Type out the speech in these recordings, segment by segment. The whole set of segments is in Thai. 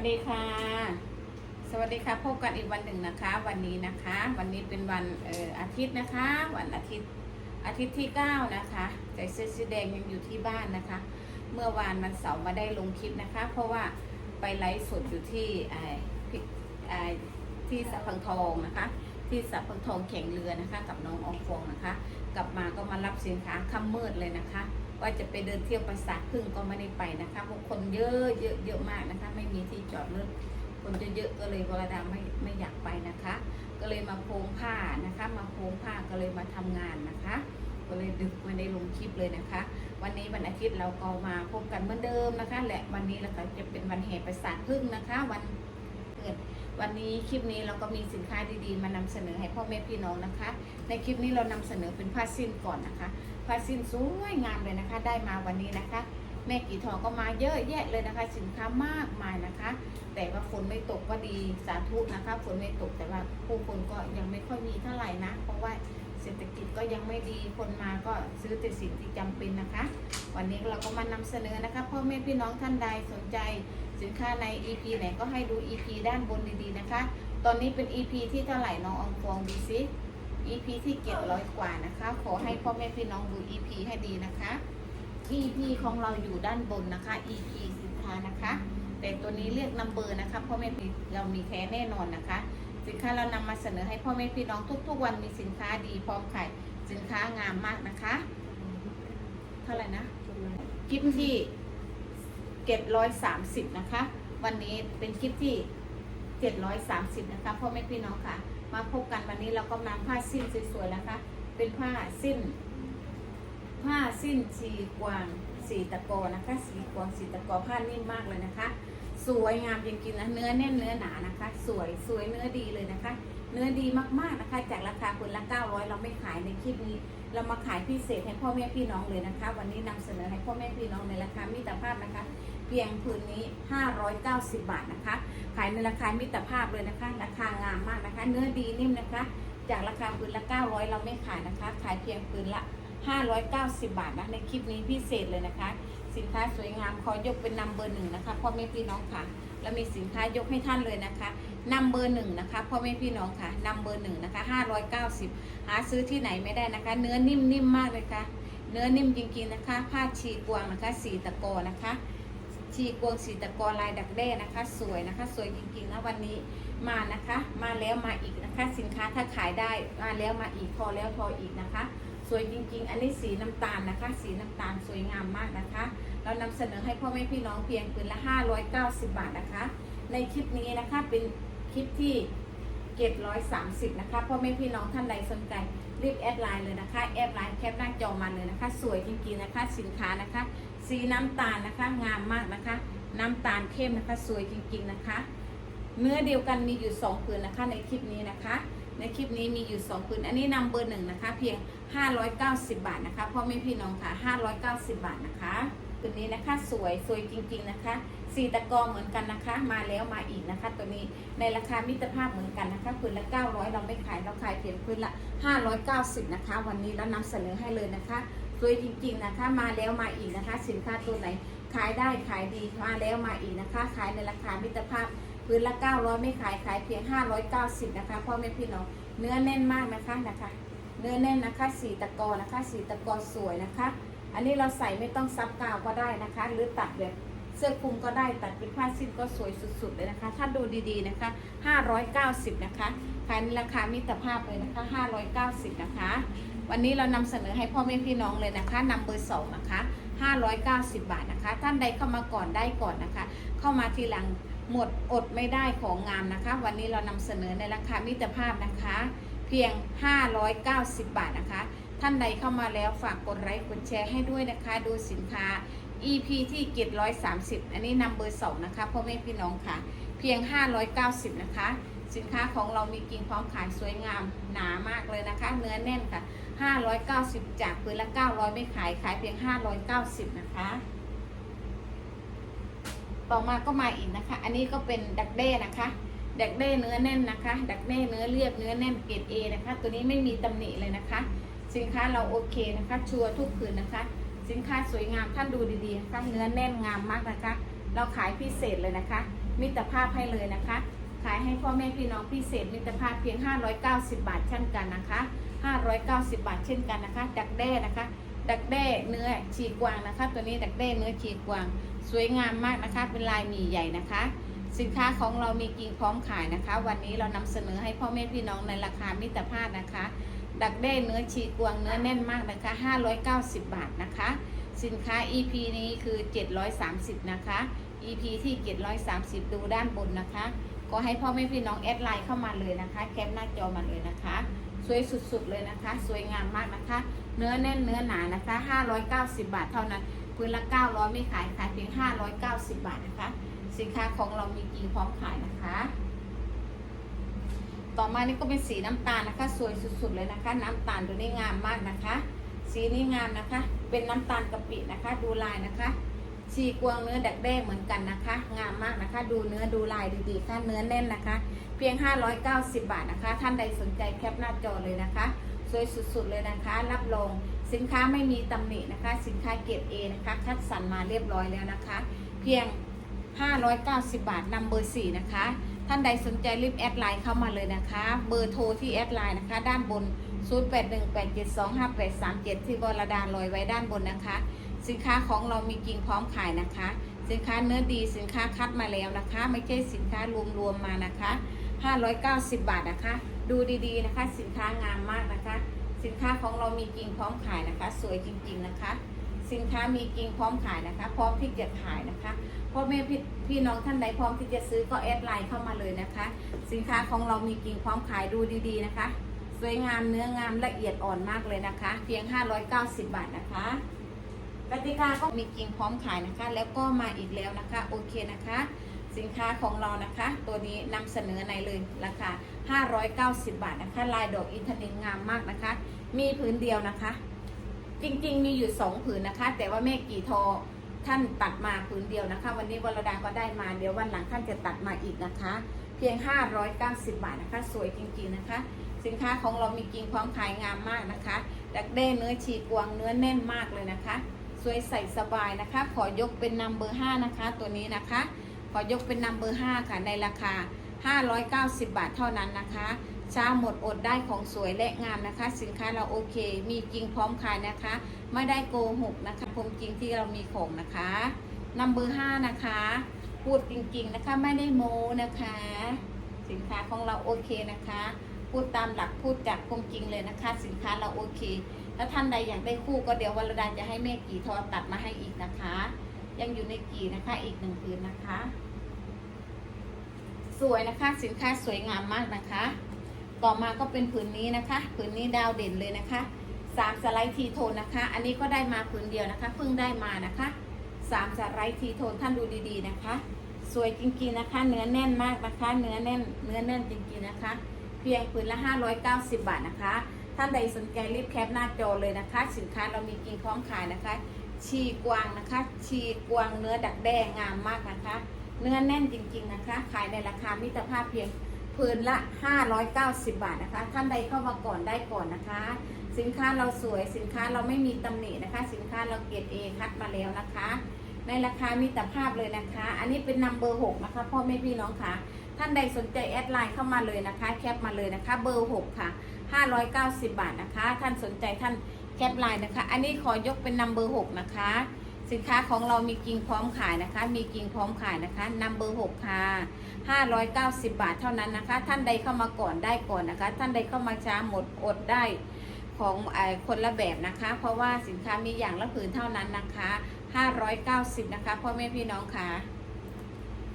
วัสดีค่ะ สวัสดีค่ะพบกันอีกวันหนึ่งนะคะ วันนี้นะคะ วันนี้เป็นวันเอ่ออาทิตย์นะคะ วันอาทิตย์อาทิตย์ที่9นะคะใจเสื้อสีแดงยังอยู่ที่บ้านนะคะ เมื่อวานวันเสาร์มาได้ลงคลิปนะคะ เพราะว่าไปไลฟ์สดอยู่ที่ไอ้ไอ้ที่สัพพังทองนะคะ ที่สัพพังทองแข่งเรือนะคะ กับน้องอองฟองนะคะ กลับมาก็มารับสินค้าค่ำมืดเลยนะคะ ว่าจะไปเดินเที่ยวปราสาทพึ่งก็ไม่ได้ไปนะคะเพราะคนเยอะเยอะเยอะมากนะคะ ไม่มีที่จอดรถคนจะเยอะก็เลยวรดาไม่ไม่อยากไปนะคะ ก็เลยมาโพงผ้านะคะ มาโพงผ้าก็เลยมาทำงานนะคะ ก็เลยดึกไม่ได้ลงคลิปเลยนะคะ วันนี้วันอาทิตย์เราก็มาพบกันเหมือนเดิมนะคะ และวันนี้เราก็จะเป็นวันแห่ปราสาทพึ่งนะคะ วันเกิด วันนี้คลิปนี้เราก็มีสินค้าดีๆ มานำเสนอให้พ่อแม่พี่น้องนะคะ ในคลิปนี้เรานำเสนอเป็นผ้าสิ้นก่อนนะคะ ผ้าสิ้นสวยงามเลยนะคะ ได้มาวันนี้นะคะ แม่กี่ทองก็มาเยอะแยะเลยนะคะ สินค้ามากมายนะคะ แต่ว่าฝนไม่ตกก็ดีสาธุนะคะฝนไม่ตกแต่ว่าผู้คนก็ยังไม่ค่อยมีเท่าไหร่นะ เพราะว่า ศรษฐกิจก็ยังไม่ดีคนมาก็ซื้อแต่สิ่งที่จำเป็นนะคะ วันนี้เราก็มานำเสนอนะคะพ่อแม่พี่น้องท่านใดสนใจสินค้าใน EP ไหนก็ให้ดู EP ด้านบนดีๆนะคะ ตอนนี้เป็น EP ที่เท่าไหร่น้องอองฟองดูซิ EP ที่เก็บร้อยกว่านะคะ ขอให้พ่อแม่พี่น้องดู EP ให้ดีนะคะ EP ของเราอยู่ด้านบนนะคะ EP สินค้านะคะ แต่ตัวนี้เรียกนัมเบอร์นะคะพ่อแม่พี่เรามีแท้แน่นอนนะคะ สินค้าเรานำมาเสนอให้พ่อแม่พี่น้องทุก ๆ วันมีสินค้าดีพร้อมขายสินค้างามมากนะคะ เท่าไหร่นะคลิปที่เจ็ดร้อยสามสิบนะคะ วันนี้เป็นคลิปที่เจ็ดร้อยสามสิบนะคะพ่อแม่พี่น้องค่ะ มาพบกันวันนี้เราก็นำผ้าสิ้นสวยๆนะคะ เป็นผ้าสิ้น ผ้าสิ้นชีกวางสีตะกอนะคะ สีกวางสีตะกอผ้านิ่มมากเลยนะคะ สวยงามจริงๆนะเนื้อแน่นเนื้อหนานะคะ สวยสวยเนื้อดีเลยนะคะ เนื้อดีมากๆนะคะ จากราคาคนละ 900 เราไม่ขายในคลิปนี้ เรามาขายพิเศษให้พ่อแม่พี่น้องเลยนะคะ วันนี้นำเสนอให้พ่อแม่พี่น้องในราคามิตรภาพนะคะ เพียงพื้นนี้ 590 บาทนะคะ ขายในราคามิตรภาพเลยนะคะ ราคางามมากนะคะ เนื้อดีนิ่มนะคะ จากราคาพื้นละ 900 เราไม่ขายนะคะ ขายเพียงพื้นละ 590 บาทนะในคลิปนี้พิเศษเลยนะคะ สินค้าสวยงามขอยกเป็นนัมเบอร์หนึ่งนะคะพ่อแม่พี่น้องค่ะแล้วมีสินค้ายกให้ท่านเลยนะคะนัมเบอร์หนึ่งนะคะพ่อแม่พี่น้องค่ะนัมเบอร์หนึ่งนะคะ590 หาซื้อที่ไหนไม่ได้นะคะ เนื้อนิ่มๆมากเลยค่ะ เนื้อนิ่มจริงๆนะคะ ผ้าชีกวางนะคะสีตะโกนะคะชีกวงสีตะกอลายดักแด้นะคะ สวยนะคะ สวยจริงๆนะวันนี้มานะคะ มาแล้วมาอีกนะคะ สินค้าถ้าขายได้มาแล้วมาอีกพอแล้วพออีกนะคะ สวยจริง ๆ อันนี้สีน้ำตาลนะคะ สีน้ำตาลสวยงามมากนะคะ เรานำเสนอให้พ่อแม่พี่น้องเพียงปืนละ 590 บาทนะคะ ในคลิปนี้นะคะเป็นคลิปที่ 730 นะคะพ่อแม่พี่น้องท่านใดสนใจรีบแอดไลน์เลยนะคะแอดไลน์แคปหน้าจอมาเลยนะคะ สวยจริงๆนะคะสินค้านะคะ สีน้ำตาลนะคะงามมากนะคะ น้ำตาลเข้มนะคะสวยจริงๆนะคะ เนื้อเดียวกันมีอยู่ 2 ผืนนะคะในคลิปนี้นะคะ ในคลิปนี้มีอยู่2ผืน อันนี้นำเบอร์หนึ่งนะคะ เพียง 590 บาทนะคะพ่อแม่พี่น้องค่ะ 590 บาทนะคะตัวนี้นะคะสวยสวยจริงๆนะคะสีตะกอเหมือนกันนะคะ มาแล้วมาอีกนะคะ ตัวนี้ในราคามิตรภาพเหมือนกันนะคะผืนละ 900 เราไม่ขายเราขายเพียงผืนละ 590 นะคะ วันนี้เรานำเสนอให้เลยนะคะสวยจริงๆนะคะ มาแล้วมาอีกนะคะ สินค้าตัวไหนขายได้ขายดีมาแล้วมาอีกนะคะ ขายในราคามิตรภาพ พื้นละ 900 ไม่ขายขายเพียง 590 นะคะพ่อแม่พี่น้องเนื้อแน่นมากนะคะนะคะ เนื้อแน่นนะคะสีตะกอนะคะสีตะกอสวยนะคะ อันนี้เราใส่ไม่ต้องซับกาวก็ได้นะคะ หรือตัดแบบเสื้อคลุมก็ได้ตัดเป็นผ้าสิ้นก็สวยสุดๆเลยนะคะ ถ้าดูดีๆนะคะ 590 นะคะขายในราคามิตรภาพเลยนะคะ 590 นะคะ วันนี้เรานำเสนอให้พ่อแม่พี่น้องเลยนะคะนำเบอร์สองนะคะ 590 บาทนะคะ ท่านใดเข้ามาก่อนได้ก่อนนะคะ เข้ามาทีหลัง หมดอดไม่ได้ของงามนะคะ วันนี้เรานำเสนอในราคามิตรภาพนะคะ เพียง 590 บาทนะคะ ท่านใดเข้ามาแล้วฝากกดไลค์กดแชร์ให้ด้วยนะคะ ดูสินค้า EP ที่เกต130 อันนี้นำเบอร์สองนะคะพ่อแม่พี่น้องค่ะ เพียง 590 นะคะ สินค้าของเรามีกิ่งพร้อมขายสวยงามหนามากเลยนะคะ เนื้อแน่นค่ะ 590 จากพื้นละ 900 ไม่ขายขายเพียง 590 นะคะ ต่อมาก็มาอีกนะคะ อันนี้ก็เป็นดักเด้นะคะ ดักเด้เนื้อแน่นนะคะ ดักเด้เนื้อเรียบเนื้อแน่นเกรด A นะคะ ตัวนี้ไม่มีตำหนิเลยนะคะ สินค้าเราโอเคนะคะ ชัวร์ทุกผืนนะคะ สินค้าสวยงามท่านดูดีๆนะคะเนื้อแน่นงามมากนะคะ เราขายพิเศษเลยนะคะ มิตรภาพให้เลยนะคะ ขายให้พ่อแม่พี่น้องพิเศษ มิตรภาพเพียง 590 บาทเช่นกันนะคะ 590 บาทเช่นกันนะคะ ดักแด้นะคะดักแด้เนื้อฉีกวางนะคะ ตัวนี้ดักแด้เนื้อฉีกวาง สวยงามมากนะคะเป็นลายหมี่ใหญ่นะคะ สินค้าของเรามีกิ่งพร้อมขายนะคะ วันนี้เรานำเสนอให้พ่อแม่พี่น้องในราคามิตรภาพนะคะ ดักแด้เนื้อฉีกวางเนื้อแน่นมากนะคะ 590 บาทนะคะ สินค้า EP นี้คือ 730 นะคะ EP ที่ 730 ดูด้านบนนะคะ ก็ให้พ่อแม่พี่น้องแอดไลน์เข้ามาเลยนะคะ แคปหน้าจอมาเลยนะคะ สวยสุดๆเลยนะคะ สวยงามมากนะคะ เนื้อแน่นเนื้อหนานะคะ 590 บาทเท่านั้น พื้นละ 900 ไม่ขายขายเพียง 590 บาทนะคะ สินค้าของเรามีกี่พร้อมขายนะคะ ต่อมานี่ก็เป็นสีน้ำตาลนะคะ สวยสุดๆเลยนะคะ น้ำตาลตัวนี้งามมากนะคะ สีนี้งามนะคะ เป็นน้ำตาลกะปินะคะ ดูลายนะคะชีกวางเนื้อดักแด้เหมือนกันนะคะ งามมากนะคะ ดูเนื้อดูลายดีๆค่ะเนื้อแน่นนะคะ เพียง 590 บาทนะคะ ท่านใดสนใจแคปหน้าจอเลยนะคะ สวยสุดๆเลยนะคะ รับรอง สินค้าไม่มีตำหนินะคะ สินค้าเกรด A นะคะ คัดสรรมาเรียบร้อยแล้วนะคะ เพียง 590 บาทนำเบอร์4นะคะ ท่านใดสนใจรีบแอดไลน์เข้ามาเลยนะคะ เบอร์โทรที่แอดไลน์นะคะ ด้านบน 0818725837 ที่บรดาลอยไว้ด้านบนนะคะ สินค้าของเรามีจริงพร้อมขายนะคะ สินค้าเนื้อดีสินค้าคัดมาแล้วนะคะ ไม่ใช่สินค้ารวมๆมานะคะ 590 บาทนะคะ ดูดีๆนะคะ สินค้างามมากนะคะ สินค้าของเรามีจริงพร้อมขายนะคะ สวยจริง ๆนะคะ สินค้ามีจริงพร้อมขายนะคะ พร้อมที่จะขายนะคะพ่อแม่พี่พี่น้องท่านใดพร้อมที่จะซื้อก็แอดไลน์เข้ามาเลยนะคะ สินค้าของเรามีจริงพร้อมขายดูดีๆนะคะ สวยงามเนื้องามละเอียดอ่อนมากเลยนะคะ เพียง 590 บาทนะคะกติกาก็มีจริงพร้อมขายนะคะ แล้วก็มาอีกแล้วนะคะ โอเคนะคะ สินค้าของเรานะคะ ตัวนี้นำเสนอในเลยราคา 590 บาทนะคะ ลายดอกอินทนินงามมากนะคะ มีผืนเดียวนะคะ จริงๆ มีอยู่ 2 ผืนนะคะ แต่ว่าแม่กี่ทอท่านตัดมาผืนเดียวนะคะ วันนี้วรดาก็ได้มา เดี๋ยววันหลังท่านจะตัดมาอีกนะคะ เพียง 590 บาทนะคะ สวยจริงๆนะคะ สินค้าของเรามีจริงพร้อมขายงามมากนะคะ ดักเด้เนื้อฉีกวางเนื้อแน่นมากเลยนะคะ สวยใส่สบายนะคะ ขอยกเป็นนัมเบอร์5นะคะ ตัวนี้นะคะ ขอยกเป็นนัมเบอร์5ค่ะ ในราคา 590 บาทเท่านั้นนะคะช้าหมดอดได้ของสวยและงามนะคะ สินค้าเราโอเค มีจริงพร้อมขายนะคะ ไม่ได้โกหกนะคะผมจริงที่เรามีของนะคะนัมเบอร์5นะคะ พูดจริงๆนะคะไม่ได้โมนะคะ สินค้าของเราโอเคนะคะ พูดตามหลักพูดจากความจริงเลยนะคะ สินค้าเราโอเคถ้าท่านใดอยากได้คู่ก็เดี๋ยววันละดาจะให้แม่กี่ทอตัดมาให้อีกนะคะ ยังอยู่ในกี่นะคะ อีกหนึ่งคืนนะคะ สวยนะคะ สินค้าสวยงามมากนะคะ ต่อมาก็เป็นผืนนี้นะคะ ผืนนี้ดาวเด่นเลยนะคะสามสไลด์ทีโทนนะคะ อันนี้ก็ได้มาผืนเดียวนะคะ เพิ่งได้มานะคะสามสไลด์ทีโทนท่านดูดีๆนะคะ สวยจริงๆนะคะ เนื้อแน่นมากนะคะ เนื้อแน่น เนื้อแน่นจริงๆนะคะ เพียงผืนละ 590 บาทนะคะ ท่านใดสนใจรีบแคปหน้าจอเลยนะคะ สินค้าเรามีกินพร้อมขายนะคะ ชีกวางนะคะ ชีกวางเนื้อดักแด้งามมากนะคะ เนื้อแน่นจริง ๆนะคะ ขายในราคามิตรภาพเพียงผืนละ 590 บาทนะคะ ท่านใดเข้ามาก่อนได้ก่อนนะคะ สินค้าเราสวย สินค้าเราไม่มีตำหนินะคะ สินค้าเราเกรดเอคัดมาแล้วนะคะ ในราคามิตรภาพเลยนะคะ อันนี้เป็นนัมเบอร์หกนะคะพ่อแม่พี่น้องค่ะ ท่านใดสนใจแอดไลน์เข้ามาเลยนะคะ แคปมาเลยนะคะ เบอร์หกค่ะ 590 บาทนะคะ ท่านสนใจท่าน แคปไลน์นะคะ อันนี้ขอยกเป็นนัมเบอร์หกนะคะ สินค้าของเรามีกิ่งพร้อมขายนะคะ มีกิ่งพร้อมขายนะคะนัมเบอร์หกค่ะ590บาทเท่านั้นนะคะ ท่านใดเข้ามาก่อนได้ก่อนนะคะ ท่านใดเข้ามาช้าหมดอดได้ของอคนละแบบนะคะ เพราะว่าสินค้ามีอย่างละผืนเท่านั้นนะคะ 590 นะคะพ่อแม่พี่น้องค่ะ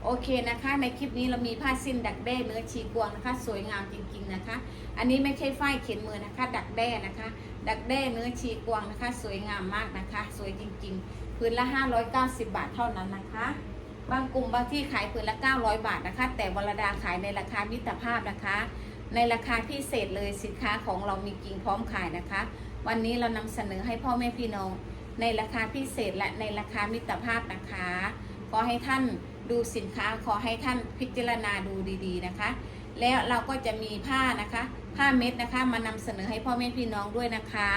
โอเคนะคะ ในคลิปนี้เรามีผ้าสิ้นดักแด้เนื้อชีกวงนะคะ สวยงามจริงๆนะคะ อันนี้ไม่ใช่ฝ้ายเข็นมือนะคะ ดักแด้นะคะ ดักแด้เนื้อชีกวงนะคะ สวยงามมากนะคะ สวยจริงๆพื้นละ 590 บาทเท่านั้นนะคะ บางกลุ่มบางที่ขายผืนละ 900 บาทนะคะ แต่วรดาขายในราคามิตรภาพนะคะ ในราคาพิเศษเลยสินค้าของเรามีกิ่งพร้อมขายนะคะ วันนี้เรานำเสนอให้พ่อแม่พี่น้อง ในราคาพิเศษและในราคามิตรภาพนะคะขอให้ท่าน ดูสินค้าขอให้ท่านพิจารณาดูดีๆนะคะ แล้วเราก็จะมีผ้านะคะ ผ้าเม็ดนะคะ มานำเสนอให้พ่อแม่พี่น้องด้วยนะคะ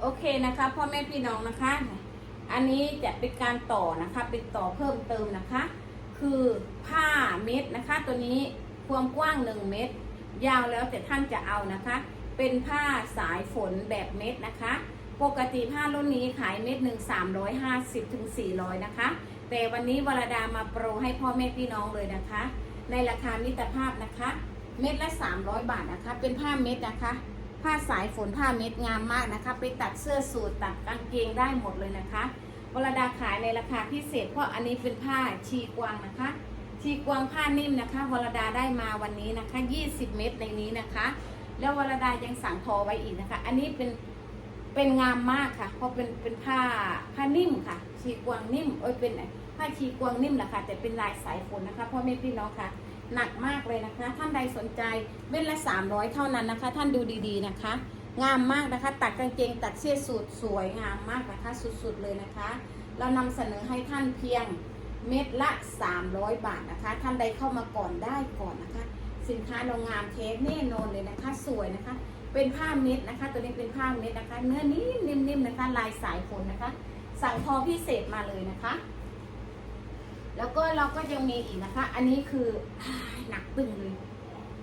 โอเคนะคะ พ่อแม่พี่น้องนะคะ อันนี้จะเป็นการต่อนะคะ เป็นต่อเพิ่มเติมนะคะ คือผ้าเม็ดนะคะ ตัวนี้ความกว้าง1เมตร ยาวแล้วแต่ท่านจะเอานะคะ เป็นผ้าสายฝนแบบเม็ดนะคะ ปกติผ้ารุ่นนี้ขายเม็ดหนึ่งสามร้อยห้าสิบถึงสี่ร้อยนะคะ แต่วันนี้วรดามาโปรให้พ่อแม่พี่น้องเลยนะคะ ในราคามิตรภาพนะคะ เม็ดละ 300 บาทนะคะ เป็นผ้าเม็ดนะคะ ผ้าสายฝนผ้าเม็ดงามมากนะคะ ไปตัดเสื้อสูทตัดกางเกงได้หมดเลยนะคะวรดาขายในราคาพิเศษ เพราะอันนี้เป็นผ้าชีกวางนะคะ ชีกวางผ้านิ่มนะคะวรดาได้มาวันนี้นะคะ 20 เม็ดในนี้นะคะ แล้ววรดายังสั่งทอไว้อีกนะคะ อันนี้เป็น เป็นงามมากค่ะ เพราะเป็นเป็นผ้าผ้านิ่มค่ะ ชีกวางนิ่มเอ้ยเป็นผ้าชีกวางนิ่มแหละค่ะ แต่เป็นลายสายฝนนะคะพ่อแม่พี่น้องค่ะ หนักมากเลยนะคะ ท่านใดสนใจเม็ดละ 300 เท่านั้นนะคะ ท่านดูดีๆนะคะ งามมากนะคะ ตัดกางเกงตัดเสื้อสูทสวยงามมากนะคะ สุดๆเลยนะคะ เรานำเสนอให้ท่านเพียงเม็ดละ 300 บาทนะคะ ท่านใดเข้ามาก่อนได้ก่อนนะคะ สินค้าเรางามเทสแน่นอนเลยนะคะ สวยนะคะ เป็นผ้าเม็ดนะคะ ตัวนี้เป็นผ้าเม็ดนะคะ เนื้อนิ่มนิ่มๆนะคะลายสายฝนนะคะ สั่งทอพิเศษมาเลยนะคะ แล้วก็เราก็ยังมีอีกนะคะ อันนี้คืออหนักตึงเลย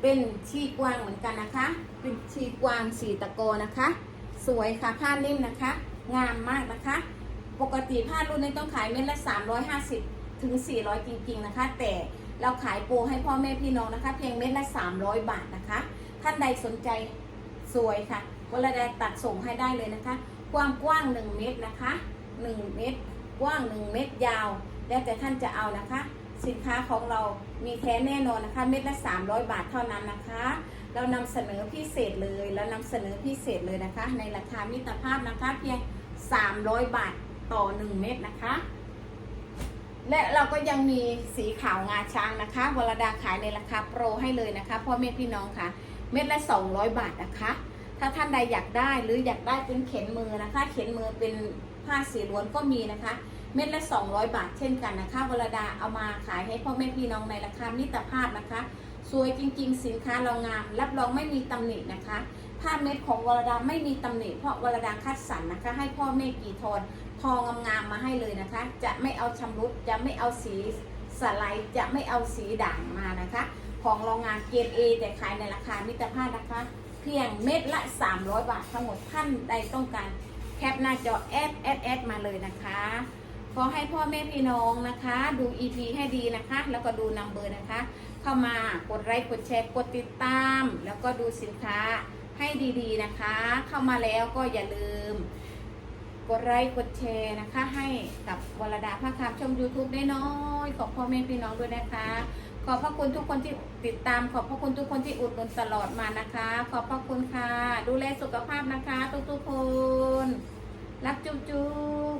เป็นชีกวางเหมือนกันนะคะ เป็นชีกวางสีตะโกนะคะ สวยค่ะผ้านิ่มนะคะ งามมากนะคะ ปกติผ้ารุ่นนี้ต้องขายเม็ดละ 350 ถึง 400 จริง ๆ นะคะ แต่เราขายโปรให้พ่อแม่พี่น้องนะคะ เพียงเม็ดละ 300 บาทนะคะ ท่านใดสนใจ สวยค่ะวลาใดตัดส่งให้ได้เลยนะคะ ความกว้าง 1 เมตรนะคะ 1 เมตร กว้าง 1 เมตรยาว แล้วแต่ท่านจะเอานะคะ สินค้าของเรามีแท้แน่นอนนะคะ เม็ดละ 300 บาทเท่านั้นนะคะ เรานำเสนอพิเศษเลยแล้วนำเสนอพิเศษเลยนะคะ ในราคามิตรภาพนะคะเพียง 300 บาทต่อ 1 เม็ดนะคะ และเราก็ยังมีสีขาวงาช้างนะคะวรดาขายในราคาโปรให้เลยนะคะพ่อแม่พี่น้องค่ะ เม็ดละ200 บาทนะคะ ถ้าท่านใดอยากได้หรืออยากได้เป็นเข็นมือนะคะ เข็นมือเป็นผ้าสีล้วนก็มีนะคะ เม็ดละ 200 บาทเช่นกันนะคะวรดาเอามาขายให้พ่อแม่พี่น้องในราคามิตรภาพนะคะ สวยจริง ๆ สินค้าเรางามรับรองไม่มีตำหนินะคะผ้าเม็ดของวรดาไม่มีตำหนิเพราะวรดาคัดสรรนะคะ ให้พ่อแม่กี่โทนทองงามๆมาให้เลยนะคะ จะไม่เอาชำรุดจะไม่เอาสีสไลด์จะไม่เอาสีด่างมานะคะ ของโรงงานเกรดเอแต่ขายในราคามิตรภาพนะคะ เพียงเม็ดละ 300 บาททั้งหมดท่านใดต้องการแคปหน้าจอแอดแอดแอดมาเลยนะคะขอให้พ่อแม่พี่น้องนะคะ ดู EP ให้ดีนะคะ แล้วก็ดูนัมเบอร์นะคะ เข้ามากดไลค์กดแชร์กดติดตาม แล้วก็ดูสินค้าให้ดีๆนะคะ เข้ามาแล้วก็อย่าลืม กดไลค์กดแชร์นะคะ ให้กับวรดาภาคำช่อง YouTube ได้น้อยขอบพ่อแม่พี่น้องด้วยนะคะ ขอบพระคุณทุกคนที่ติดตาม ขอบพระคุณทุกคนที่อุดหนุนตลอดมานะคะ ขอบพระคุณค่ะ ดูแลสุขภาพนะคะ ทุกๆคน รักจุ๊บ